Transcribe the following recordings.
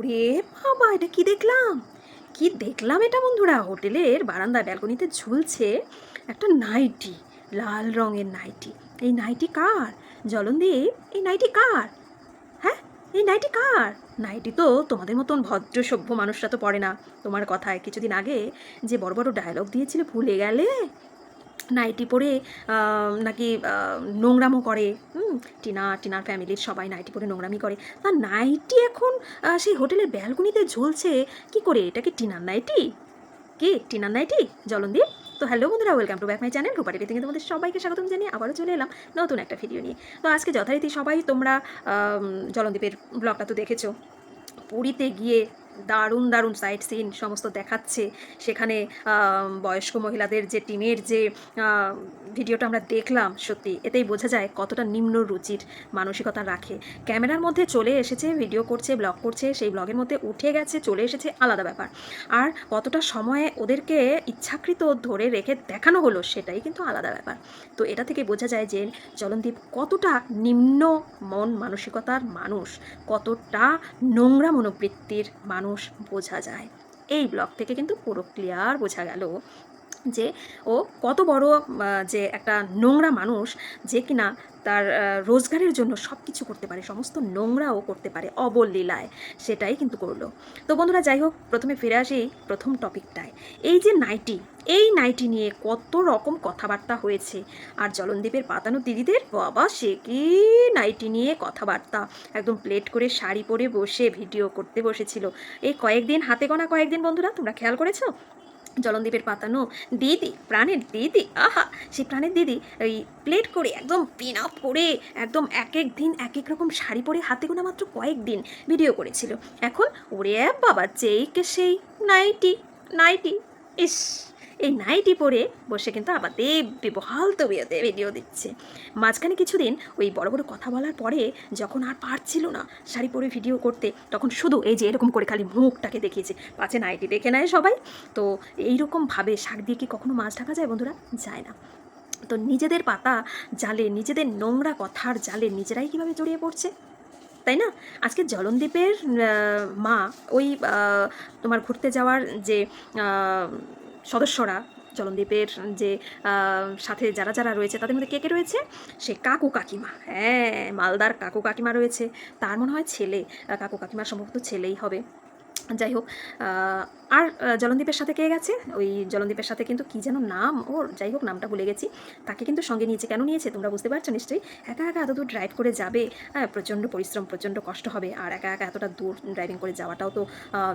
ওরে বাবা, এটা কি দেখলাম? কি দেখলাম এটা বন্ধুরা? হোটেলের বারান্দা ব্যালকনিতে ঝুলছে একটা নাইটি, লাল রঙের নাইটি। এই নাইটি কার? জলনদীপ এই নাইটি কার? হ্যাঁ এই নাইটি কার? নাইটি তো তোমাদের মতন ভদ্র সভ্য মানুষরা তো পড়ে না। তোমার কথায় কিছুদিন আগে যে বড় বড় ডায়লগ দিয়েছিল, ভুলে গেলে? নাইটি পরে নাকি নোংরামও করে টিনা, টিনার ফ্যামিলির সবাই নাইটি পরে নোংরামি করে। তা নাইটি এখন সেই হোটেলের ব্যালকনিতে ঝুলছে। কি করে, এটা কি টিনার নাইটি কি, টিনার নাইটি জলনদীপ তো হ্যালো বন্ধুরা welcome to back my channel রূপারি থেকে তোমাদের সবাইকে স্বাগতম জানিয়ে আবারও চলে এলাম নতুন একটা ভিডিও নিয়ে। তো আজকে যথারীতি সবাই তোমরা জলনদীপের ব্লগটা তো দেখেছ। পুরীতে গিয়ে দারুণ দারুণ সাইট সিন সমস্ত দেখাচ্ছে। সেখানে বয়স্ক মহিলাদের যে টিমের যে ভিডিওটা আমরা দেখলাম, সত্যি এতেই বোঝা যায় কতটা নিম্ন রুচির মানসিকতা রাখে। ক্যামেরার মধ্যে চলে এসেছে ভিডিও করছে ব্লগ করছে, সেই ব্লগের মধ্যে উঠে গেছে, চলে এসেছে আলাদা ব্যাপার। আর কতটা সময়ে ওদেরকে ইচ্ছাকৃত ধরে রেখে দেখানো হলো, সেটাই কিন্তু আলাদা ব্যাপার। তো এটা থেকে বোঝা যায় যে চলনদীপ কতটা নিম্ন মন মানসিকতার মানুষ, কতটা নোংরা মনোবৃত্তির মানুষ বোঝা যায়। এই ব্লগ থেকে কিন্তু পুরো ক্লিয়ার বোঝা গেল যে ও কত বড় যে একটা নোংরা মানুষ যে কিনা তার রোজগারের জন্য সব কিছু করতে পারে, সমস্ত নোংরাও করতে পারে, অবলীলায় সেটাই কিন্তু করল। তো বন্ধুরা যাই হোক, প্রথমে ফিরে আসি প্রথম টপিকটায়। এই যে নাইটি, এই নাইটি নিয়ে কত রকম কথাবার্তা হয়েছে। আর জলনদীপের পাতানো দিদিদের, বাবা সে কি নাইটি নিয়ে কথাবার্তা। একদম প্লেট করে শাড়ি পরে বসে, ভিডিও করতে বসেছিল। এই কয়েকদিন, হাতে গোনা কয়েকদিন বন্ধুরা, তোমরা খেয়াল করেছ? জলনদীপের পাতানো দিদি, প্রাণের দিদি, আহা, সেই প্রাণের দিদি ওই প্লেট করে একদম পিন আপ করে একদম এক এক দিন, এক এক রকম শাড়ি পরে হাতে গোনা মাত্র কয়েকদিন ভিডিও করেছিল। এখন ওরে বাবা, যেই কে সেই, নাইটি নাইটি, ইস। এই নাইটি পরে বসে কিন্তু আবার দেব বহাল তবিয়তে ভিডিও দিচ্ছে। মাঝখানে কিছুদিন ওই বড় বড় কথা বলার পরে যখন আর পারছিল না শাড়ি পরে ভিডিও করতে, তখন শুধু এই যে এরকম করে খালি মুখটাকে দেখিয়েছে, পাছে নাইটি দেখে নেয় সবাই। তো এইরকমভাবে শাক দিয়ে কি কখনো মাছ ঢাকা যায় বন্ধুরা? যায় না। তো নিজেদের পাতা জালে, নিজেদের নোংরা কথার জালে নিজেরাই কীভাবে জড়িয়ে পড়ছে? তাই না? আজকে জলনদীপের মা ওই তোমার ঘুরতে যাওয়ার যে সদস্যরা চলনদ্বীপের যে সাথে যারা যারা রয়েছে, তাদের মধ্যে কে কে রয়েছে? সে কাকু কাকিমা। হ্যাঁ মালদার কাকু কাকিমা রয়েছে। তার মনে হয় ছেলে কাকু কাকিমার সম্ভবত ছেলেই হবে। যাই হোক আর জলনদীপের সাথে কে গেছে? ওই জলনদীপের সাথে কিন্তু কী যেন নাম? ওর যাই হোক নামটা ভুলে গেছি। তাকে কিন্তু সঙ্গে নিয়েছে কেন নিয়েছে, তোমরা বুঝতে পারছ নিশ্চয়ই? একা একা এত দূর ড্রাইভ করে যাবে হ্যাঁ প্রচণ্ড পরিশ্রম, প্রচণ্ড কষ্ট হবে, আর একা একা এতটা দূর ড্রাইভিং করে যাওয়াটাও তো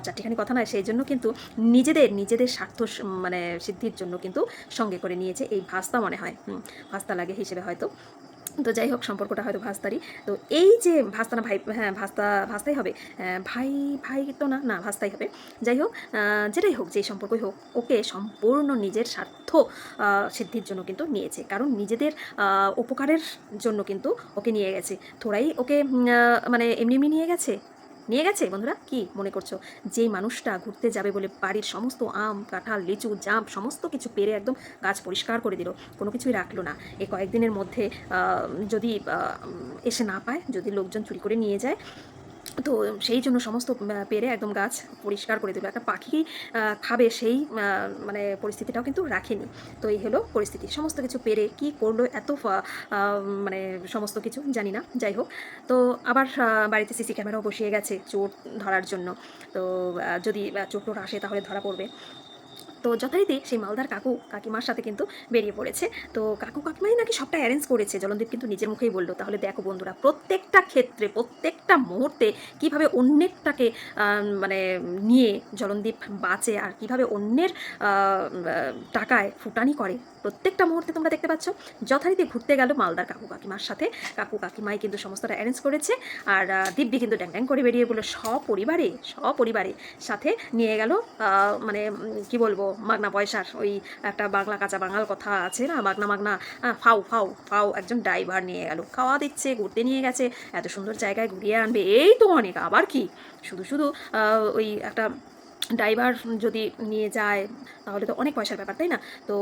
চারটিখানি কথা নয়। সেই জন্য কিন্তু নিজেদের নিজেদের স্বার্থ মানে সিদ্ধির জন্য কিন্তু সঙ্গে করে নিয়েছে, এই ভাস্তা মনে হয়। ভাস্তা লাগে হিসেবে হয়তো। তো যাই হোক, সম্পর্কটা হয়তো ভাস্তারই। তো এই যে ভাস্তা না ভাই হ্যাঁ ভাস্তা, ভাস্তাই হবে। ভাই ভাই তো না না, ভাস্তাই হবে। যাই হোক যেটাই হোক যে সম্পর্কই হোক, ওকে সম্পূর্ণ নিজের স্বার্থ সিদ্ধির জন্য কিন্তু নিয়েছে। কারণ নিজেদের উপকারের জন্য কিন্তু ওকে নিয়ে গেছে। থোড়াই ওকে মানে এমনি এমনি নিয়ে গেছে? নিয়ে গেছে? বন্ধুরা, কি মনে করছ? যে মানুষটা ঘুরতে যাবে বলে বাড়ির সমস্ত আম, কাঁঠাল, লিচু, জাম, সমস্ত কিছু পেরে একদম গাছ পরিষ্কার করে দিল, কোনো কিছুই রাখল না। এ কয়েকদিনের মধ্যে যদি এসে না পায়, যদি লোকজন চুরি করে নিয়ে যায় তো সেই জন্য সমস্ত পেরে একদম গাছ পরিষ্কার করে দেবে। একটা পাখি খাবে সেই মানে পরিস্থিতিটাও কিন্তু রাখেনি। তো এই হলো পরিস্থিতি। সমস্ত কিছু পেরে কি করল, এত মানে সমস্ত কিছু জানি না। যাই হোক, তো আবার বাড়িতে সিসি ক্যামেরাও বসিয়ে গেছে চোর ধরার জন্য। তো যদি চোর টোর আসে তাহলে ধরা পড়বে। তো যথারীতি সেই মালদার কাকু কাকিমার সাথে কিন্তু বেরিয়ে পড়েছে। তো কাকু কাকিমাই নাকি সবটা অ্যারেঞ্জ করেছে? জলনদীপ কিন্তু নিজের মুখেই বলল, তাহলে দেখো বন্ধুরা, প্রত্যেকটা ক্ষেত্রে, প্রত্যেকটা মুহূর্তে কীভাবে অন্যেরটাকে মানে নিয়ে জলনদীপ বাঁচে আর কীভাবে অন্যের টাকায় ফুটানি করে প্রত্যেকটা মুহূর্তে তোমরা দেখতে পাচ্ছ, যথারীতি ঘুরতে গেল মালদার কাকু কাকিমার সাথে। কাকু কাকিমাই কিন্তু সমস্তটা অ্যারেঞ্জ করেছে আর দিব্যি কিন্তু ড্যাং ড্যাং করে বেরিয়ে বলল সপরিবারে সপরিবারে সাথে নিয়ে গেল মানে কি বলব, মাগনা পয়সার ওই একটা বাংলা কাঁচা বাঙাল কথা আছে না, মাগনা মাগনা ফাউ ফাউ ফাউ একজন ড্রাইভার নিয়ে গেল। খাওয়া দিচ্ছে, ঘুরতে নিয়ে গেছে, এত সুন্দর জায়গায় ঘুরিয়ে আনবে, এই তো অনেক, আবার কি? শুধু শুধু ওই একটা ড্রাইভার যদি নিয়ে যায়, তাহলে তো অনেক পয়সার ব্যাপার, তাই না? তো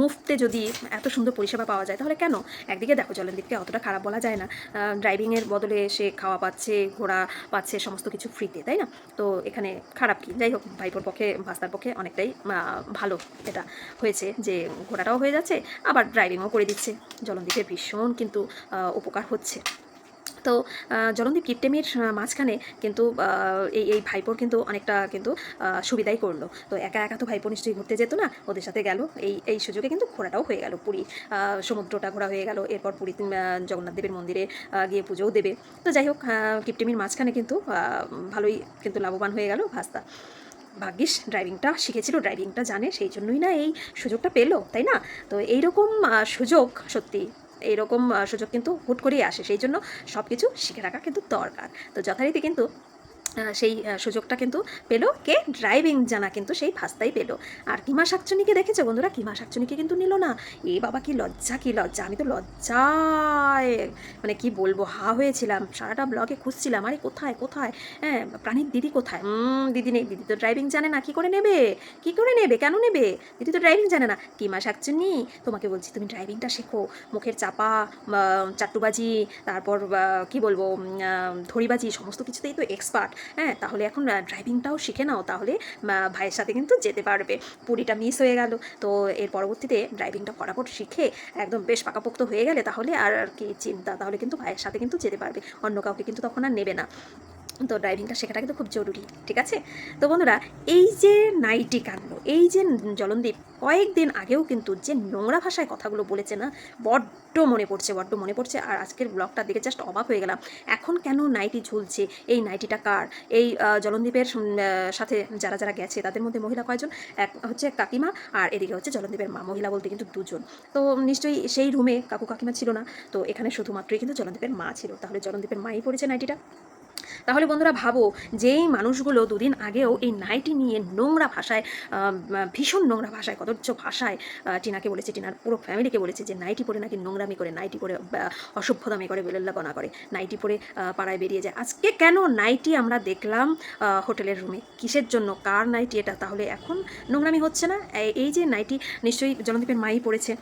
মুফতে যদি এত সুন্দর পরিষেবা পাওয়া যায়, তাহলে কেন? একদিকে দেখো জলনদীপকে অতটা খারাপ বলা যায় না। ড্রাইভিংয়ের বদলে সে খাওয়া পাচ্ছে ঘোরা পাচ্ছে, সমস্ত কিছু ফ্রিতে তাই না? তো, এখানে খারাপ কি? যাই হোক, ভাইপোর পক্ষে ভাস্তার পক্ষে অনেকটাই ভালো এটা হয়েছে যে ঘোরাটাও হয়ে যাচ্ছে, আবার ড্রাইভিংও করে দিচ্ছে। জলনদীপের ভীষণ কিন্তু উপকার হচ্ছে। তো জলনদীপ কিপটেমির মাঝখানে কিন্তু এই এই ভাইপোর কিন্তু অনেকটা কিন্তু সুবিধাই করল। তো একা একা তো ভাইপো নিশ্চয়ই ঘুরতে যেত না, ওদের সাথে গেল। এই এই সুযোগে কিন্তু ঘোরাটাও হয়ে গেল পুরী। সমুদ্রটা ঘোরা হয়ে গেল, এরপর পুরী জগন্নাথ দেবের মন্দিরে গিয়ে পুজোও দেবে। তো যাই হোক কিপটেমির মাঝখানে কিন্তু ভালোই কিন্তু লাভবান হয়ে গেল ভাস্তা। ভাগ্যিস, ড্রাইভিংটা শিখেছিল, ড্রাইভিংটা জানে, সেই জন্যই না এই সুযোগটা পেল, তাই না? তো এইরকম সুযোগ সত্যি এইরকম আহ, সুযোগ কিন্তু হুট করেই আসে। সেই জন্য সব কিছু শিখে রাখা কিন্তু দরকার। তো যথারীতি কিন্তু সেই সুযোগটা কিন্তু পেল। কে? ড্রাইভিং জানা কিন্তু সেই ফাস্তাই পেল। আর কিমা শাকচুনিকে দেখেছ বন্ধুরা? কিমা শাকচুনিকে কিন্তু নিল না। এ বাবা, কি লজ্জা কি লজ্জা। আমি তো লজ্জায় মানে কি বলব, হা হয়েছিলাম। সারাটা ব্লগে খুঁজছিলাম, আরে কোথায় কোথায়? হ্যাঁ প্রাণীর দিদি কোথায়? দিদি নেই। দিদি তো ড্রাইভিং জানে না, কি করে নেবে? কি করে নেবে? কেন নেবে? দিদি তো ড্রাইভিং জানে না। কিমা শাকচুনি, তোমাকে বলছি, তুমি ড্রাইভিংটা শেখো। মুখের চাপা চাট্টুবাজি, তারপর কি বলব ধরিবাজি সমস্ত কিছুতেই তো এক্সপার্ট হ্যাঁ তাহলে এখন ড্রাইভিংটাও শিখে নাও তাহলে ভাইয়ের সাথে কিন্তু যেতে পারবে। পুরীটা মিস হয়ে গেল। তো এর পরবর্তীতে ড্রাইভিংটা ফটাফট শিখে একদম বেশ পাকাপোক্ত হয়ে গেলে তাহলে আর কি চিন্তা, তাহলে কিন্তু ভাইয়ের সাথে কিন্তু যেতে পারবে। অন্য কাউকে কিন্তু তখন আর নেবে না। তো ড্রাইভিংটা শেখাটা কিন্তু খুব জরুরি, ঠিক আছে? তো বন্ধুরা, এই যে নাইটি কাণ্ড, এই যে জলনদীপ, কয়েকদিন আগেও কিন্তু যে নোংরা ভাষায় কথাগুলো বলেছে না, বড্ড মনে পড়ছে, বড্ড মনে পড়ছে। আর আজকের ব্লগটা দেখে জাস্ট অবাক হয়ে গেলাম। এখন কেন নাইটি ঝুলছে? এই নাইটিটা কার? এই জলনদীপের সাথে যারা যারা গেছে, তাদের মধ্যে মহিলা কয়জন? এক হচ্ছে কাকিমা, আর এদিকে হচ্ছে জলনদীপের মা, মহিলা বলতে কিন্তু দুজন। তো নিশ্চয়ই সেই রুমে কাকু কাকিমা ছিল না। তো এখানে শুধুমাত্রই কিন্তু জলনদীপের মা ছিল। তাহলে জলনদীপের মাই পড়েছে নাইটিটা? তাহলে বন্ধুরা ভাবো, যেই মানুষগুলো দুদিন আগেও এই নাইটি নিয়ে নোংরা ভাষায় ভীষণ নোংরা ভাষায় কদর্য ভাষায় টিনাকে বলেছে, টিনার পুরো ফ্যামিলিকে বলেছে যে নাইটি পরে নাকি নোংরামি করে, নাইটি পরে অসভ্যতামি করে, বেলেল্লাপনা করে, নাইটি পরে পাড়ায় বেরিয়ে যায়। আজকে কেন নাইটি আমরা দেখলাম হোটেলের রুমে কিসের জন্য? কার নাইটি এটা? তাহলে এখন নোংরামি হচ্ছে না? এই- এই যে নাইটি, নিশ্চয়ই জনদীপের মাই পড়েছে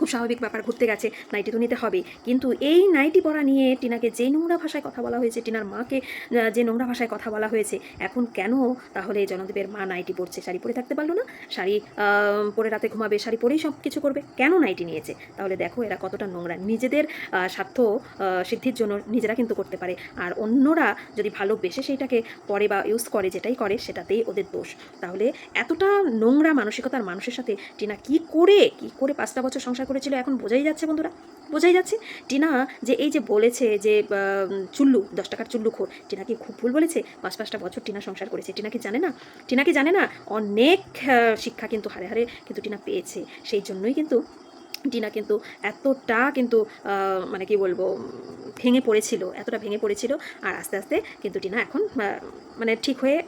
খুব স্বাভাবিক ব্যাপার ঘুরতে গেছে, নাইটি তো নিতে হবে কিন্তু এই নাইটি পরা নিয়ে টিনাকে যে নোংরা ভাষায় কথা বলা হয়েছে, টিনার মাকে যে নোংরা ভাষায় কথা বলা হয়েছে, এখন কেন তাহলে জনদেবের মা নাইটি পরছে? শাড়ি পরে থাকতে পারল না? শাড়ি পরে রাতে ঘুমাবে, শাড়ি পরেই সব কিছু করবে? কেন নাইটি নিয়েছে? তাহলে দেখো এরা কতটা নোংরা। নিজেদের স্বার্থ সিদ্ধির জন্য নিজেরা কিন্তু করতে পারে। আর অন্যরা যদি ভালোবেসে সেইটাকে পরে বা ইউজ করে, যেটাই করে, সেটাতেই ওদের দোষ। তাহলে এতটা নোংরা মানসিকতার মানুষের সাথে টিনা কি করে কি করে পাঁচটা বছর সংসার করেছিল, এখন বোঝাই যাচ্ছে বন্ধুরা, বোঝাই যাচ্ছে। টিনা যে এই যে বলেছে যে চুল্লু, দশ টাকার চুল্লু খোর, টিনা কি খুব ভুল বলেছে? পাঁচ পাঁচটা বছর টিনা সংসার করেছে, টিনা কি জানে না? টিনা কি জানে না? অনেক শিক্ষা কিন্তু হারে হারে কিন্তু টিনা পেয়েছে। সেই জন্যই কিন্তু টিনা কিন্তু এতটা কিন্তু মানে কি বলব, ভেঙে পড়েছিল, এতটা ভেঙে পড়েছিল। আর আস্তে আস্তে কিন্তু টিনা এখন মানে ঠিক হয়ে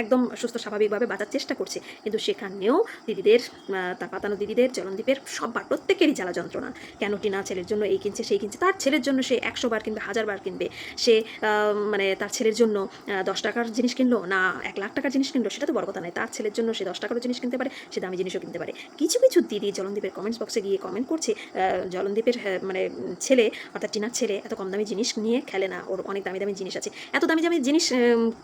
একদম সুস্থ স্বাভাবিকভাবে বাঁচার চেষ্টা করছে। কিন্তু সেখানেও দিদিদের তার পাতানো দিদিদের জলনদীপের সববার প্রত্যেকেরই জ্বালা যন্ত্রণা। কেন টিনা ছেলের জন্য এই কিনছে সেই কিনছে তার ছেলের জন্য সে একশো বার কিনবে হাজার বার কিনবে। সে মানে তার ছেলের জন্য দশ টাকার জিনিস কিনলো না এক লাখ টাকার জিনিস কিনলো সেটা তো বড় কথা নয়। তার ছেলের জন্য সে দশ টাকারও জিনিস কিনতে পারে সে দামি জিনিসও কিনতে পারে। কিছু কিছু দিদি জলনদীপের কমেন্টস বক্সে গিয়ে কমেন্ট করছে আহ, জলনদীপের মানে ছেলে অর্থাৎ টিনার ছেলে এত কম দামি জিনিস নিয়ে খেলে না ওর অনেক দামি দামি জিনিস আছে। এত দামি দামি জিনিস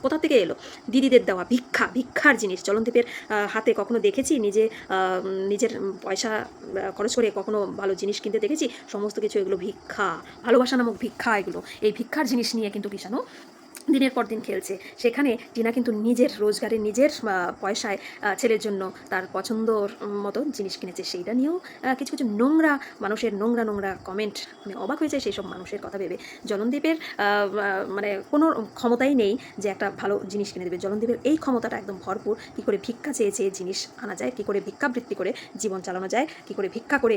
কোথা থেকে এলো? দিদিদের দেওয়া। ভিক্ষা, ভিক্ষার জিনিস। চলন্তীপের হাতে কখনো দেখেছি? নিজে নিজের পয়সা খরচ করে কখনো ভালো জিনিস কিনতে দেখেছি? সমস্ত কিছু এগুলো ভিক্ষা, ভালোবাসা নামক ভিক্ষা এগুলো। এই ভিক্ষার জিনিস নিয়ে কিন্তু কিষাণু দিনের পর দিন খেলছে। সেখানে টিনা কিন্তু নিজের রোজগারে, নিজের পয়সায় ছেলের জন্য তার পছন্দর মতো জিনিস কিনেছে। সেইটা নিয়েও কিছু কিছু নোংরা মানুষের নোংরা নোংরা কমেন্ট আমি অবাক হয়ে সেই সব মানুষের কথা ভেবে। জলনদীপের মানে কোনো ক্ষমতাই নেই যে একটা ভালো জিনিস কিনে দেবে। জলনদীপের এই ক্ষমতাটা একদম ভরপুর। কী করে ভিক্ষা চেয়ে চেয়ে জিনিস আনা যায়? কী করে ভিক্ষাবৃত্তি করে জীবন চালানো যায়? কী করে ভিক্ষা করে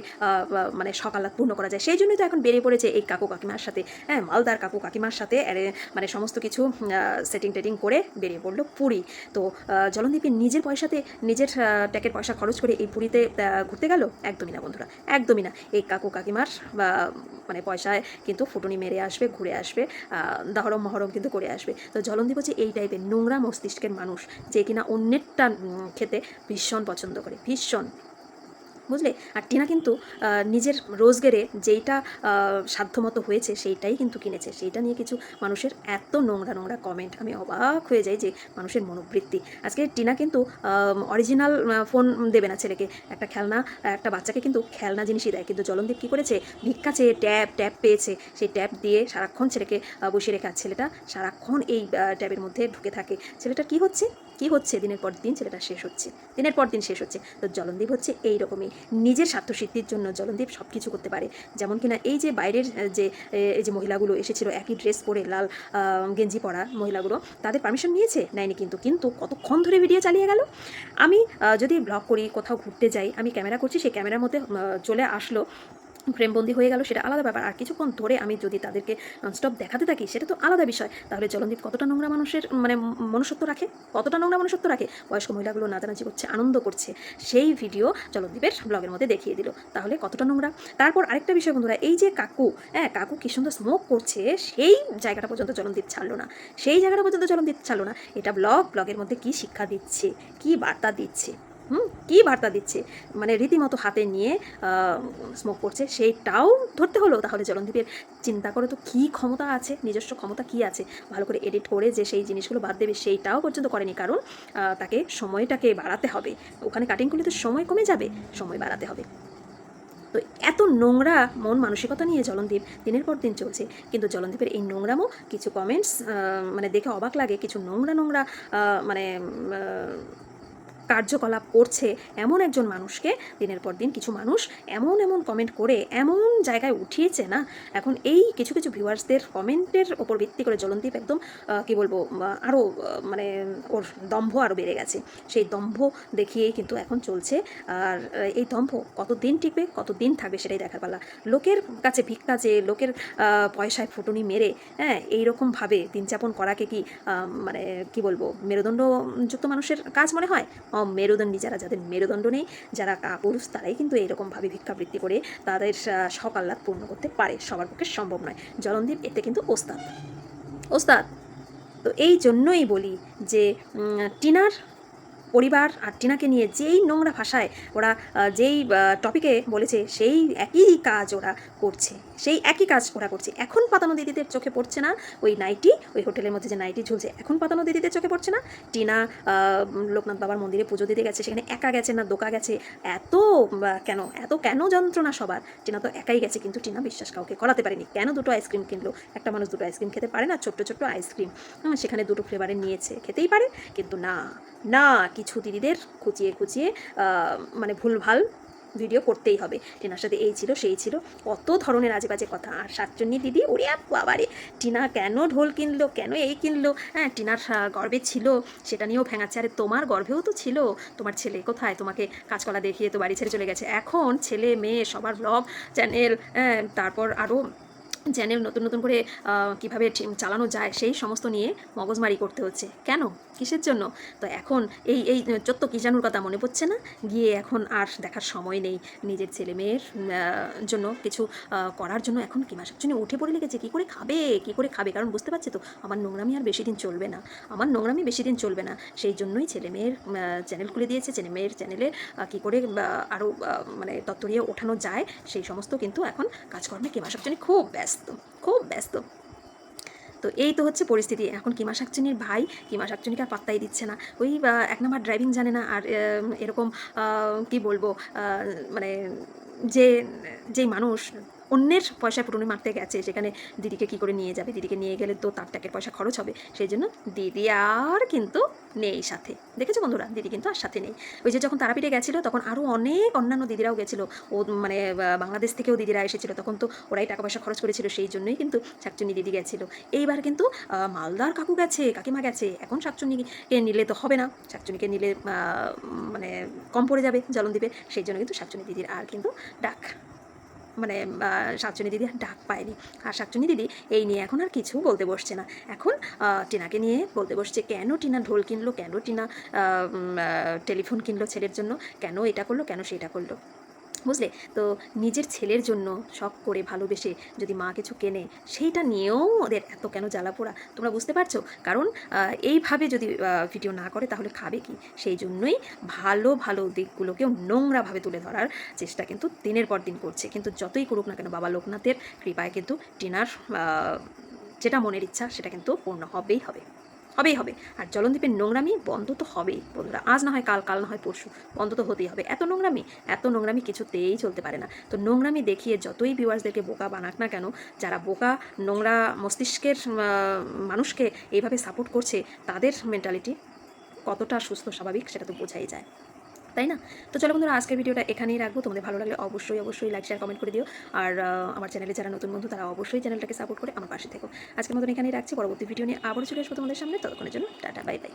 মানে সকালাত পূর্ণ করা যায়? সেই জন্যই তো এখন বেরিয়ে পড়েছে এই কাকু কাকিমার সাথে। হ্যাঁ মালদার কাকু কাকিমার সাথে মানে সমস্ত কিছু সেটিং টেটিং করে বেরিয়ে পড়ল পুরী। তো জলনদীপী নিজের পয়সাতে নিজের ট্যাকের পয়সা খরচ করে এই পুরীতে ঘুরতে গেল? একদমই না বন্ধুরা, একদমই না। এই কাকু কাকিমার মানে পয়সায় কিন্তু ফুটুনি মেরে আসবে, ঘুরে আসবে দাহরম মহরম কিন্তু করে আসবে। তো জলনদীপ হচ্ছে এই টাইপের নোংরা মস্তিষ্কের মানুষ, যে কিনা অন্যেরটা খেতে ভীষণ পছন্দ করে, ভীষণ। বুঝলে? আর টিনা কিন্তু নিজের রোজগারে যেইটা সাধ্যমতো হয়েছে সেইটাই কিন্তু কিনেছে। সেইটা নিয়ে কিছু মানুষের এত নোংরা নোংরা কমেন্ট আমি অবাক হয়ে যাই যে মানুষের মনোবৃত্তি। আজকে টিনা কিন্তু অরিজিনাল ফোন দেবে না ছেলেকে। একটা খেলনা, একটা বাচ্চাকে কিন্তু খেলনা জিনিসই দেয়। কিন্তু জলনদীপ কী করেছে? ভিক্ষা চেয়ে ট্যাব ট্যাব পেয়েছে। সেই ট্যাব দিয়ে সারাক্ষণ ছেলেকে বসিয়ে রেখে, আর ছেলেটা সারাক্ষণ এই ট্যাবের মধ্যে ঢুকে থাকে। ছেলেটা কি হচ্ছে? কি হচ্ছে? দিনের পর দিন ছেলেটা শেষ হচ্ছে। দিনের পর দিন শেষ হচ্ছে। তো জলনদীপ হচ্ছে এই রকমই নিজের স্বার্থসিদ্ধির জন্য জলনদীপ সব কিছু করতে পারে। যেমন কিনা এই যে বাইরের যে এই যে মহিলাগুলো এসেছিল, একই ড্রেস পরে লাল গেঞ্জি পরা মহিলাগুলো, তাদের পারমিশন নিয়েছে? নেয়নি কিন্তু। কিন্তু কতক্ষণ ধরে ভিডিও চালিয়ে গেল? আমি যদি ব্লগ করি, কোথাও ঘুরতে যাই, আমি ক্যামেরা করছি, সেই ক্যামেরার মধ্যে চলে আসলো। ফ্রেমবন্দি হয়ে গেল, সেটা আলাদা ব্যাপার। আর কিছুক্ষণ ধরে আমি যদি তাদেরকে ননস্টপ দেখাতে থাকি, সেটা তো আলাদা বিষয়। তাহলে জলনদীপ কতটা নোংরা মানুষের মানে মনুষ্যত্ব রাখে? কতটা নোংরা মনুষ্যত্ব রাখে? বয়স্ক মহিলাগুলো নাচানাচি করছে, আনন্দ করছে। সেই ভিডিও জলদীপের ব্লগের মধ্যে দেখিয়ে দিল। তাহলে কতটা নোংরা? তারপর আরেকটা বিষয় বন্ধুরা, এই যে কাকু হ্যাঁ কাকু কি সুন্দর স্মোক করছে, সেই জায়গাটা পর্যন্ত জলনদীপ ছাড়লো না। সেই জায়গাটা পর্যন্ত জলনদীপ ছাড়লো না। এটা ব্লগ ব্লগের মধ্যে কি শিক্ষা দিচ্ছে? কি বার্তা দিচ্ছে? হুম, কী বার্তা দিচ্ছে? মানে রীতিমতো হাতে নিয়ে স্মোক করছে, সেইটাও ধরতে হলো। তাহলে জলনদীপের চিন্তা করে তো কী ক্ষমতা আছে? নিজস্ব ক্ষমতা কী আছে? ভালো করে এডিট করে যে সেই জিনিসগুলো বাদ দেবে, সেইটাও পর্যন্ত করেনি। কারণ তাকে সময়টাকে বাড়াতে হবে। ওখানে কাটিং করলে তো সময় কমে যাবে। সময় বাড়াতে হবে। তো এত নোংরা মন মানসিকতা নিয়ে জলনদীপ দিনের পর দিন চলছে। কিন্তু জলনদীপের এই নোংরামও কিছু কমেন্টস মানে দেখে অবাক লাগে। কিছু নোংরা নোংরা মানে কার্যকলাপ করছে এমন একজন মানুষকে, দিনের পর দিন কিছু মানুষ এমন এমন কমেন্ট করে, এমন জায়গায় উঠিয়েছে না? এখন এই কিছু কিছু ভিউয়ার্সদের কমেন্টের ওপর ভিত্তি করে জলনদীপ একদম কি বলব আরও মানে ওর দম্ভ আরও বেড়ে গেছে। সেই দম্ভ দেখিয়েই কিন্তু এখন চলছে। আর এই দম্ভ কতদিন টিকবে, কতদিন থাকবে সেটাই দেখার পালা। লোকের কাছে ভিক্ষা যে লোকের পয়সায় ফুটুনি মেরে হ্যাঁ এইরকমভাবে দিন যাপন করাকে কি মানে কি বলব, মেরুদণ্ডযুক্ত মানুষের কাজ মনে হয়? মেরুদণ্ডী যারা, যাদের মেরুদণ্ড নেই, যারা কাপুরুষ তারাই কিন্তু এরকমভাবে ভিক্ষাবৃত্তি করে তাদের আহ্লাদ পূর্ণ করতে পারে। সবার পক্ষে সম্ভব নয়। জলনদীপ এতে কিন্তু ওস্তাদ। ওস্তাদ, তো এই জন্যই বলি যে টিনার পরিবার আর টিনাকে নিয়ে যেই নোংরা ভাষায় ওরা যেই টপিকে বলেছে, সেই একই কাজ ওরা করছে। সেই একই কাজ ওরা করছে। এখন পাতানো দিদিদের চোখে পড়ছে না ওই নাইটি, ওই হোটেলের মধ্যে যে নাইটি ঝুলছে। এখন পাতানো দিদিদের চোখে পড়ছে না? টিনা লোকনাথ বাবার মন্দিরে পুজো দিতে গেছে, সেখানে একা গেছে না, দোকা গেছে। এত কেন? এত কেন যন্ত্রণা সবার? টিনা তো একাই গেছে, কিন্তু টিনা বিশ্বাস কাউকে করাতে পারেনি। কেন দুটো আইসক্রিম কিনলো? একটা মানুষ দুটো আইসক্রিম খেতে পারে না, ছোট্ট ছোট্ট আইসক্রিম সেখানে দুটো ফ্লেভারে নিয়েছে, খেতেই পারে, কিন্তু না না, কিছু দিদিদের খুঁচিয়ে খুঁচিয়ে মানে ভুলভাল ভিডিও করতেই হবে। টিনার সাথে এই ছিল, সেই ছিল। কত ধরনের আজে বাজে কথা। আর সাতচন্নি দিদি, ওরে বাবারে টিনা কেন ঢোল কিনলো, কেন এই কিনলো? হ্যাঁ টিনার গর্বে ছিল, সেটা নিয়েও ভেঙাচ্ছে। আরে, তোমার গর্ভেও তো ছিল। তোমার ছেলে কোথায়? তোমাকে কাজকলা দেখিয়ে তো বাড়ি ছেড়ে চলে গেছে। এখন ছেলে, মেয়ে, সবার ব্লগ চ্যানেল তারপর আরও চ্যানেল নতুন নতুন করে কীভাবে চালানো যায় সেই সমস্ত নিয়ে মগজমারি করতে হচ্ছে। কেন? কিসের জন্য? তো এখন এই এই চত্ব কিজানুর কথা মনে পড়ছে না? গিয়ে এখন আর দেখার সময় নেই নিজের ছেলে মেয়ের জন্য কিছু করার জন্য। এখন কি মাসের জন্য উঠে পড়ে লেগেছে? কী করে খাবে? কী করে খাবে? কারণ বুঝতে পারছি তো, আমার নোংরামি আর বেশি দিন চলবে না। আমার নোংরামি বেশি দিন চলবে না। সেই জন্যই ছেলে মেয়ের চ্যানেল খুলে দিয়েছে। ছেলে মেয়ের চ্যানেলে কী করে আরও মানে তত্তরিয়ে ওঠানো যায়, সেই সমস্ত কিন্তু এখন কাজকর্মে কিমা সবচেয়ে খুব ব্যস্ত। খুব ব্যস্ত। তো এই তো হচ্ছে পরিস্থিতি। এখন কিমা শাকচুনির ভাই কিমা শাকচুনিকে আর পাত্তাই দিচ্ছে না। ওই এক নম্বর ড্রাইভিং জানে না আর এরকম কি বলব মানে যে যেই মানুষ অন্যের পয়সা পুরনো মারতে গেছে, সেখানে দিদিকে কি করে নিয়ে যাবে? দিদিকে নিয়ে গেলে তো তার টাকের পয়সা খরচ হবে। সেই জন্য দিদি আর কিন্তু নেই সাথে। দেখেছ বন্ধুরা? দিদি কিন্তু আর সাথে নেই। ওই যে যখন তারাপীঠে গেছিল, তখন আরও অনেক অন্যান্য দিদিরাও গেছিল। ও মানে বাংলাদেশ থেকেও দিদিরা এসেছিল। তখন তো ওরাই টাকা পয়সা খরচ করেছিল, সেই জন্যই কিন্তু শাকচুনি দিদি গেছিল। এইবার কিন্তু মালদার কাকু গেছে, কাকিমা গেছে। এখন শাকচুনিকে নিলে তো হবে না। শাকচুনিকে নিলে মানে কম পড়ে যাবে জলনদ্বীপে সেই জন্য কিন্তু শাকচুনি দিদির আর কিন্তু ডাক। মানে শাকচুনি দিদি ডাক পায়নি। আর শাকচুনি দিদি এই নিয়ে এখন আর কিছু বলতে বসছে না। এখন টিনাকে নিয়ে বলতে বসছে, কেন টিনা ঢোল কিনলো? কেন টিনা টেলিফোন কিনলো ছেলের জন্য? কেন এটা করল? কেন সেটা করল? বুঝলে? তো নিজের ছেলের জন্য শখ করে ভালোবেসে যদি মা কিছু কেনে, সেইটা নিয়েও ওদের এত কেন জ্বালা পোড়া? তোমরা বুঝতে পারছ? কারণ এইভাবে যদি ভিডিও না করে তাহলে খাবে কি? সেই জন্যই ভালো ভালো দিকগুলোকেও নোংরাভাবে তুলে ধরার চেষ্টা কিন্তু দিনের পর দিন করছে। কিন্তু যতই করুক না কেন বাবা লোকনাথের কৃপায় কিন্তু টিনার যেটা মনের ইচ্ছা সেটা কিন্তু পূর্ণ হবেই হবে। হবেই হবে। আর জলনদ্বীপের নোংরামি বন্ধ তো হবেই বন্ধুরা। আজ না হয় কাল কাল না হয় পরশু। বন্ধ তো হতেই হবে। এত নোংরামি এত নোংরামি কিছুতেই চলতে পারে না। তো নোংরামি দেখিয়ে যতই ভিউয়ার্সদেরকে বোকা বানাক না কেন, যারা বোকা, নোংরা মস্তিষ্কের মানুষকে এইভাবে সাপোর্ট করছে, তাদের মেন্টালিটি কতটা সুস্থ, স্বাভাবিক, সেটা তো বোঝাই যায়। তাই না? তো চলো বন্ধুরা, আজকের ভিডিওটা এখানেই রাখব। তোমাদের ভালো লাগলে অবশ্যই অবশ্যই লাইক শেয়ার কমেন্ট করে দিও। আর আমার চ্যানেলে যারা নতুন বন্ধু, তারা অবশ্যই চ্যানেলটাকে সাপোর্ট করে আমার পাশে থেকো। আজকের মতন এখানেই রাখছি। পরবর্তী ভিডিও নিয়ে আবারও চলে আসব তোমাদের সামনে। ততক্ষণের জন্য টাটা বাই বাই